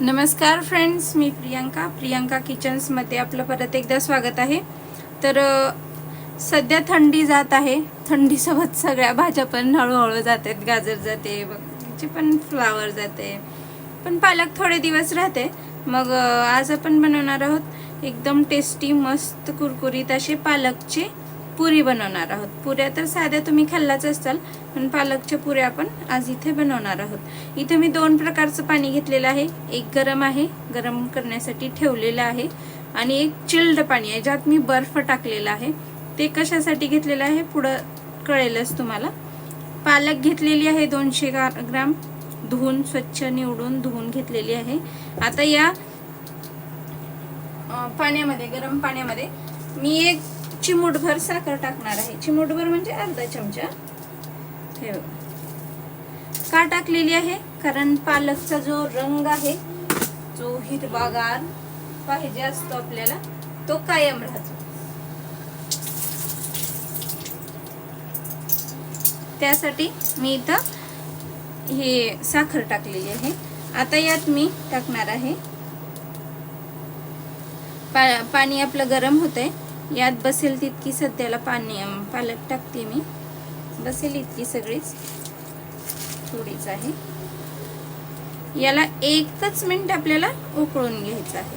नमस्कार फ्रेंड्स मी प्रियांका. प्रियांका किचन्समध्ये आपलं परत एकदा स्वागत आहे. तर सध्या थंडी जात आहे. थंडीसोबत सगळ्या भाज्या पण हळूहळू जात आहेत गाजर जाते बघ पण फ्लावर जाते. पण पालक थोडे दिवस राहते. मग आज आपण बनवणार आहोत एकदम टेस्टी मस्त कुरकुरीत असे पालकचे पुरी बनवणार आहोत. पुऱ्या तर साध्या तुम्ही खाल्लाच असाल पण पालकच्या पुऱ्या आपण आज इथे बनवणार आहोत. इथे मी दोन प्रकारचं पाणी घेतलेलं आहे. एक गरम आहे गरम करण्यासाठी ठेवलेलं आहे आणि एक चिल्ड पाणी आहे ज्यात मी बर्फ टाकलेला आहे. ते कशासाठी घेतलेलं आहे पुढं कळेलच तुम्हाला. पालक घेतलेली आहे दोनशे ग्राम. धुवून स्वच्छ निवडून धुवून घेतलेली आहे. आता या पाण्यामध्ये गरम पाण्यामध्ये मी एक चिमूटभर साखर टाकणार आहे. चिमूटभर म्हणजे अर्धा चमचा. हे का टाकलेली आहे? कारण पालकचा जो रंग आहे जो हिरवागार पाहिजे असतो आपल्याला तो कायम राहतो. त्यासाठी मी इथं हे साखर टाकलेली आहे. आता यात मी टाकणार आहे. पा पाणी आपलं गरम होतंय. यात बसेल तितकी सध्याला पाणी पालक टाकते मी. बसेल इतकी सगळीच. थोडीच आहे. याला एकच मिनिट आपल्याला उकळून घ्यायचं आहे.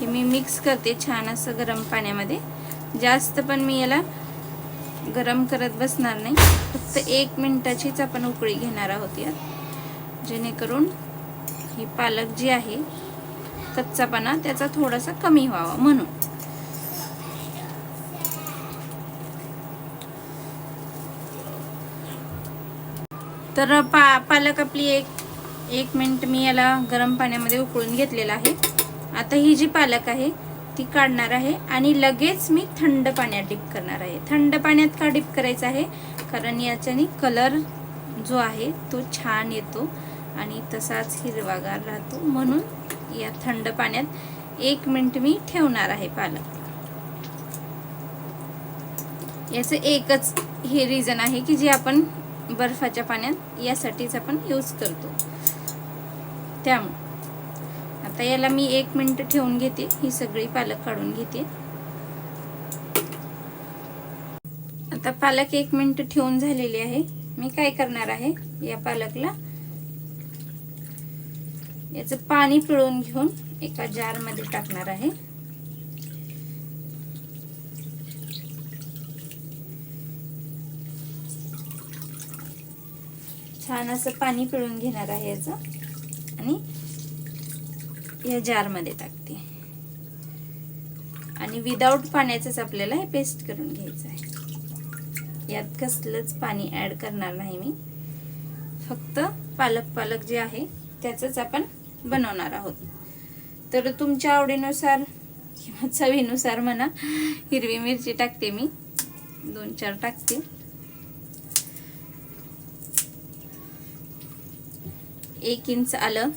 हे मी मिक्स करते छान असं गरम पाण्यामध्ये. जास्त पण मी याला गरम करत बसणार नाही. फक्त एक मिनिटाचीच आपण उकळी घेणार आहोत यात. जेणेकरून ही पालक जी आहे कच्चापणा त्याचा थोडासा कमी व्हावा म्हणून. तर पा पालक आपली एक एक मिनिट मी याला गरम पाण्यामध्ये उकळून घेतलेला आहे. आता ही जी पालक आहे ती काढणार आहे आणि लगेच मी थंड पाण्यात डिप करणार आहे. थंड पाण्यात का डिप करायचं आहे? कारण याच्याने कलर जो आहे तो छान येतो. आणि तसाच हिरवागार राहतो. म्हणून या थंड पाण्यात एक मिनिट मी ठेवणार आहे पालक. याचं एकच हे रिझन आहे की जे आपण बर्फाच्या पाण्यात यासाठीच आपण यूज करतो. त्यामुळे. आता याला मी एक मिनिट ठेवून घेते. ही सगळी पालक काढून घेते. आता पालक एक मिनिट ठेवून झालेली आहे. मी काय करणार आहे? या पालकला याचं पाणी पिळून घेऊन एका जारमध्ये टाकणार आहे. छान असं पाणी पिळून घेणार आहे याचं. आणि या जारमध्ये टाकते. आणि विदाऊट पाण्याचंच आपल्याला हे पेस्ट करून घ्यायचं आहे. यात कसलंच पाणी ॲड करणार नाही मी. फक्त पालक पालक जे आहे त्याचंच आपण बनवणार आहोत. तर तुमच्या आवडीनुसार किंवा चवीनुसार म्हणा हिरवी मिरची टाकते मी. दोन चार टाकते. एक इंच आलं.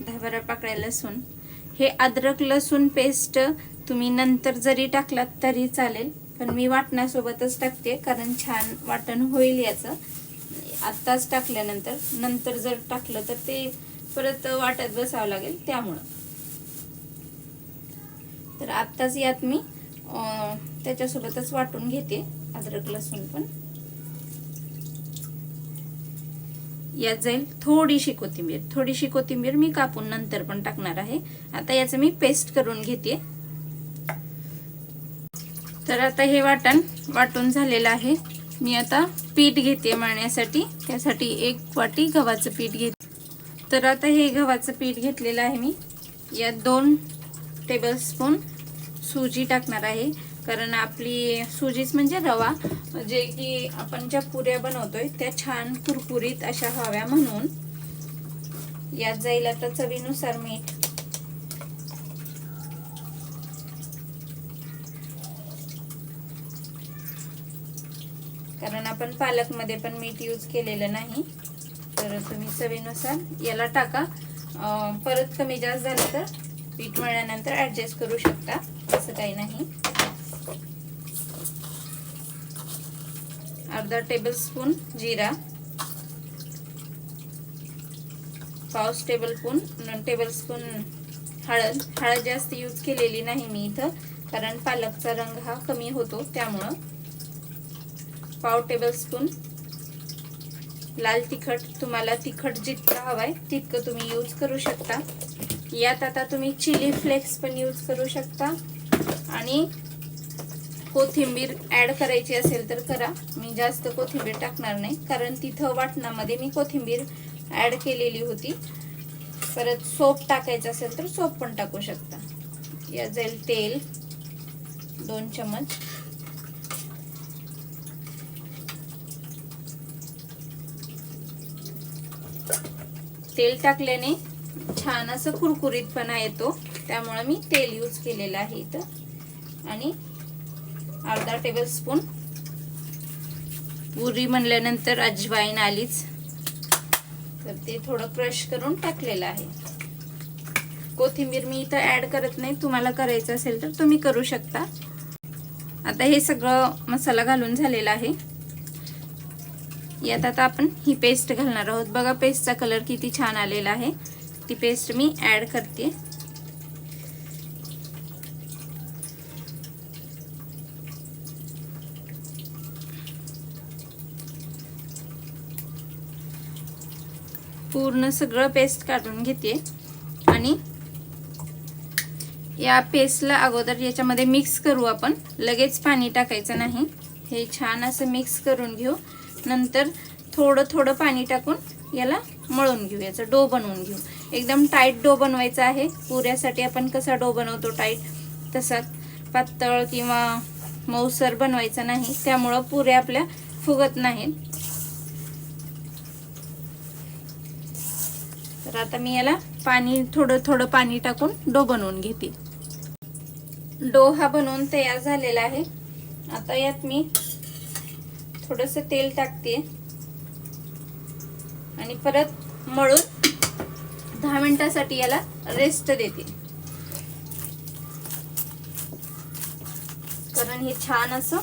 दहा बारा पाकळ्या लसूण. हे अद्रक लसूण पेस्ट तुम्ही नंतर जरी टाकलात तरी चालेल. पण मी वाटण्यासोबतच टाकते कारण छान वाटण होईल याचं. आत्ताच टाकल्यानंतर नंतर जर टाकलं तर ते परत वाटत बसावं लागेल त्यामुळं. तर आत्ताच यात मी त्याच्यासोबतच वाटून घेते अद्रक लसूण पण. यात जाईल थोडीशी कोथिंबीर. थोडीशी कोथिंबीर मी कापून नंतर पण टाकणार आहे. आता याचं मी पेस्ट करून घेते. तर आता हे वाटण वाटून झालेलं आहे. मी आता पीठ घेते मळण्यासाठी. त्यासाठी एक वाटी गव्हाचं पीठ घेते. तर आता हे गव्हाचं पीठ घेतलेलं आहे मी. यात दोन टेबलस्पून सुजी टाकणार आहे. कारण आपली सुजीच म्हणजे रवा. जे की आपण ज्या पुऱ्या बनवतोय त्या छान कुरकुरीत अशा हव्या म्हणून. यात जाईल आता चवीनुसार मीठ. कारण आपण पालकमध्ये पण मीठ यूज केलेलं नाही. तर तुम्ही चवीनुसार याला टाका. परत कमी जास्त झालं तर पीठ मळल्यानंतर ॲडजस्ट करू शकता. असं काही नाही. अर्धा टेबलस्पून जिरा. पाऊस टेबलस्पून टेबलस्पून हळद. हळद जास्त यूज केलेली नाही मी इथं. कारण पालकचा रंग हा कमी होतो त्यामुळं. पाव टेबलस्पून लाल तिखट तुम्हाला तिखट जितकं हवं आहे तितकं तुम्ही यूज करू शकता. यात आता तुम्ही चिली फ्लेक्स पण यूज करू शकता. आणि कोथिंबीर ॲड करायची असेल तर करा. मी जास्त कोथिंबीर टाकणार नाही कारण तिथं वाटणामध्ये मी कोथिंबीर ॲड केलेली होती. परत सोप टाकायचं असेल तर सोप पण टाकू शकता. या जाईल तेल दोन चमच तेल टाकल्याने छान असं कुरकुरीतपणा येतो. त्यामुळे मी तेल यूज केलेलं आहे इथं. आणि अर्धा टेबल स्पून पुरी म्हणल्यानंतर अजवाईन आलीच. तर ते थोडं क्रश करून टाकलेलं आहे. कोथिंबीर मी इथं ऍड करत नाही. तुम्हाला करायचं असेल तर तुम्ही करू शकता. आता हे सगळं मसाला घालून झालेला आहे. यात आता आपण ही पेस्ट घालणार आहोत. बघा पेस्टचा कलर किती छान आलेला आहे. ती पेस्ट मी ऍड करते. पूर्ण सगळं पेस्ट काढून घेते. आणि या पेस्टला अगोदर याच्यामध्ये मिक्स करू आपण. लगेच पाणी टाकायचं नाही. हे छान असं मिक्स करून घेऊ. नंतर थोडं थोडं पाणी टाकून याला मळून घेऊ याचा डो बनवून घेऊ. एकदम टाईट डो बनवायचा आहे. पुऱ्यासाठी आपण कसा डो बनवतो टाईट तसा पातळ किंवा मऊसर बनवायचा नाही. त्यामुळं पुऱ्या आपल्या फुगत नाहीत. तर आता मी याला पाणी थोडं थोडं पाणी टाकून डो बनवून घेते. डो हा बनवून तयार झालेला आहे. आता यात मी थोडंसं तेल टाकते. आणि परत मळून दहा मिनिटासाठी याला रेस्ट देते. कारण हे छान असं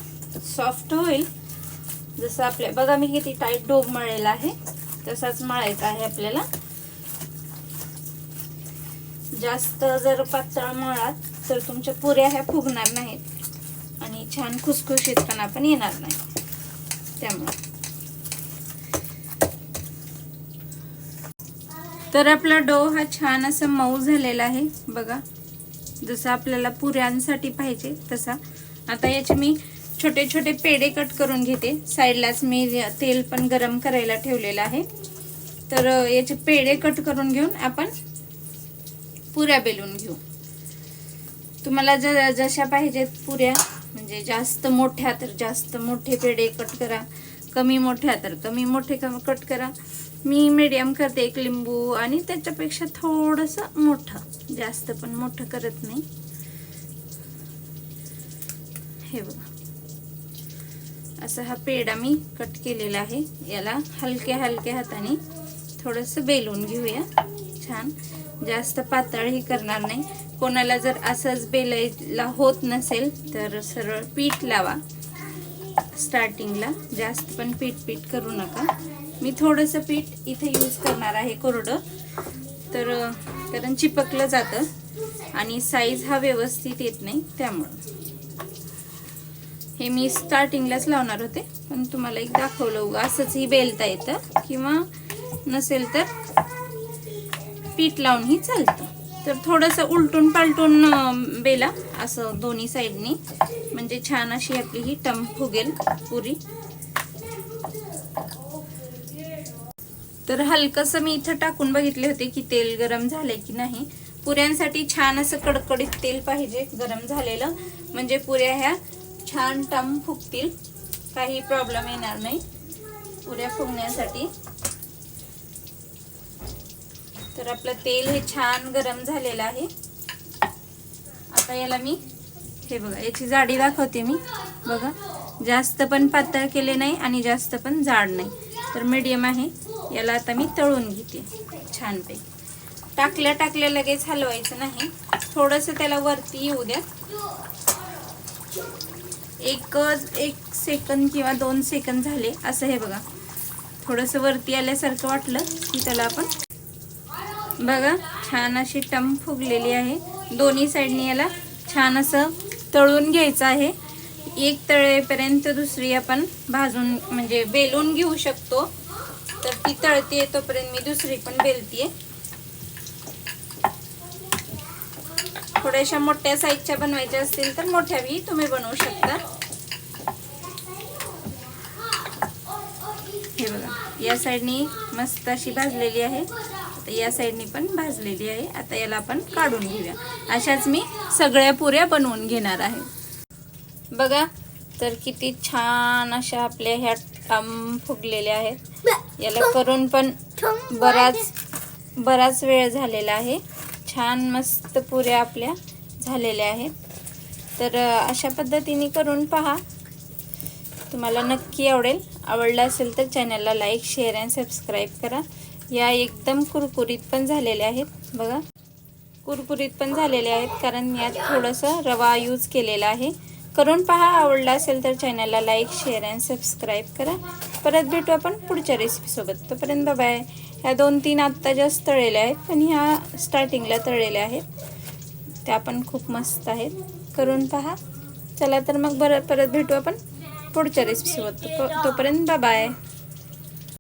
सॉफ्ट होईल. जसं आपल्या बघा मी किती टाईट डोब मळलेला आहे. तसाच मळायचा आहे आपल्याला. जास्त जर पातळ मळात तर तुमच्या पुऱ्या ह्या फुगणार नाहीत. आणि छान खुसखुशीत पण येणार नाही. त्यामुळे. तर आपला डो हा छान असा मऊ झालेला आहे बघा. जसं आपल्याला पुऱ्यांसाठी पाहिजे तसा. आता याचे मी छोटे छोटे पेढे कट करून घेते. साईडलाच मी तेल पण गरम करायला ठेवलेलं आहे. तर याचे पेढे कट करून घेऊन आपण पुऱ्या बेलून घेऊ. तुम्हाला ज जशा पाहिजेत पुऱ्या म्हणजे जास्त मोठ्या तर जास्त मोठे पेढे कट करा कमी मोठ्या तर कमी मोठे कट करा. मी मीडियम करते एक लिंबू आणि त्याच्यापेक्षा थोडंसं मोठं जास्त पण मोठं करत नाही. हे बघा. असा हा पेढा मी कट केलेला आहे. याला हलक्या हलक्या हाताने थोडंसं बेलून घेऊया. छान. जास्त पातळही करणार नाही. कोणाला जर असंच बेलायला होत नसेल तर सरळ पीठ लावा. स्टार्टिंगला जास्त पण पीठ पीठ करू नका. मी थोडंसं पीठ इथे यूज करणार आहे कोरडं. तर कारण चिपकलं जातं आणि साईज हा व्यवस्थित येत नाही त्यामुळं. हे मी स्टार्टिंगलाच लावणार होते. पण तुम्हाला एक दाखवलं उगा. असंचही बेलता येतं. किंवा नसेल तर पीठ लावूनही चालतं. तर थोडंसं उलटून पालटून बेला असं दोन्ही साईडनी. म्हणजे छान अशी आपली ही टम फुगेल पुरी. तर हलकंसं मी इथं टाकून बघितले होते की तेल गरम झालंय की नाही. पुऱ्यांसाठी छान असं कडकडीत तेल पाहिजे गरम झालेलं. म्हणजे पुऱ्या ह्या छान टम फुगतील. काही प्रॉब्लेम येणार नाही. पुऱ्या फुगण्यासाठी. तर आपलं तेल हे छान गरम झालेलं आहे. आता याला मी हे बघा याची जाडी दाखवते मी. बघा जास्त पण पातळ केले नाही आणि जास्त पण जाड नाही. तर मीडियम आहे. याला आता मी तळून घेते छानपैकी. टाकल्या टाकल्या लगेच हलवायचं नाही. थोडंसं त्याला वरती येऊ द्या. एक एक सेकंद किंवा दोन सेकंद झाले. असं हे बघा. थोडंसं वरती आल्यासारखं वाटलं की त्याला आपण बघा छान अशी टम फुगलेली आहे. दोन्ही साईडनी याला छान असं तळून घ्यायचं आहे. एक तळेपर्यंत दुसरी आपण भाजून म्हणजे बेलून घेऊ शकतो. तर ती तळते तोपर्यंत मी दुसरी पण बेलतीये. थोड्याशा मोठ्या साईजच्या बनवायच्या असतील तर मोठ्याही तुम्ही बनवू शकता. हे बघा या साईडनी मस्त अशी भाजलेली आहे. आता या साईडनी पण भाजलेली आहे. आता याला आपण काढून घेऊया. अशाच मी सगळ्या पुऱ्या बनवून घेणार आहे. बघा तर किती छान अशा आपल्या ह्या टम फुगलेल्या आहेत. याला करून पण बराच बराच वेळ झालेला आहे. छान मस्त पुऱ्या आपल्या झालेल्या आहेत. तर अशा पद्धतीने करून पहा. तुम्हाला नक्की आवडेल. आवडलं असेल तर चॅनलला लाईक शेअर अँड सबस्क्राईब करा. या एकदम कुरकुरीत पण झालेल्या आहेत बघा. कुरकुरीत पण झालेल्या आहेत कारण यात थोडंसं रवा यूज केलेला आहे. करून पहा आवडला असेल तर चॅनलला लाईक शेअर अँड सबस्क्राईब करा. परत भेटू आपण पुढच्या रेसिपीसोबत तोपर्यंत बाय ह्या दोन तीन आत्ता जास्त तळलेल्या आहेत पण ह्या स्टार्टिंगला तळलेल्या आहेत. त्या पण खूप मस्त आहेत. करून पहा. चला तर मग बरं परत भेटू आपण पुढच्या रेसिपीसोबत तो- तोपर्यंत बाय